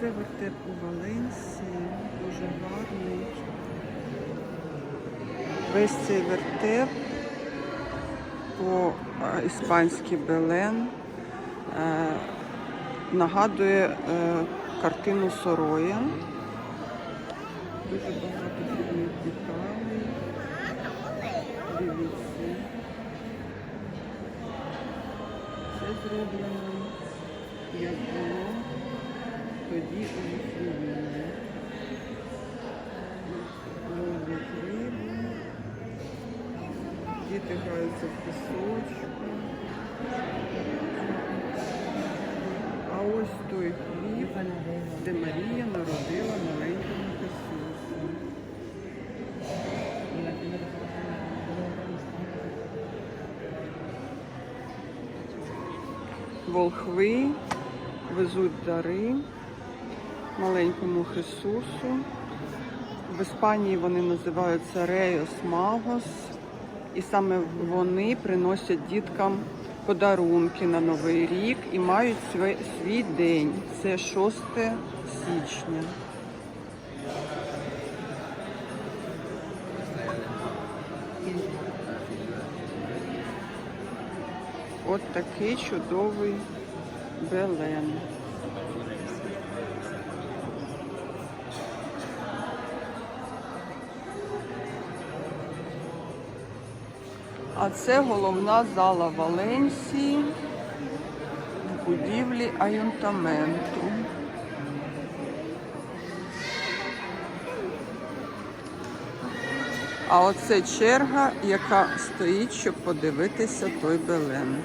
Це вертеп у Валенсії, дуже гарний. Весь цей вертеп по е, іспанськи Белен е, нагадує е, картину Сороя. Дуже багато дрібних деталей. Дивіться. Це зроблено, як було тоді Віфлеємі. Діти граються в пісочку. А ось той хліб, де Марія народила маленького Ісуса. Волхви везуть дари маленькому Хисусу. В Іспанії вони називаються Рейос Магос. І саме вони приносять діткам подарунки на Новий рік і мають свій, свій день. Це 6 січня. От такий чудовий Белен. А це головна зала Валенсії в будівлі аюнтаменту. А оце черга, яка стоїть, щоб подивитися той Белен.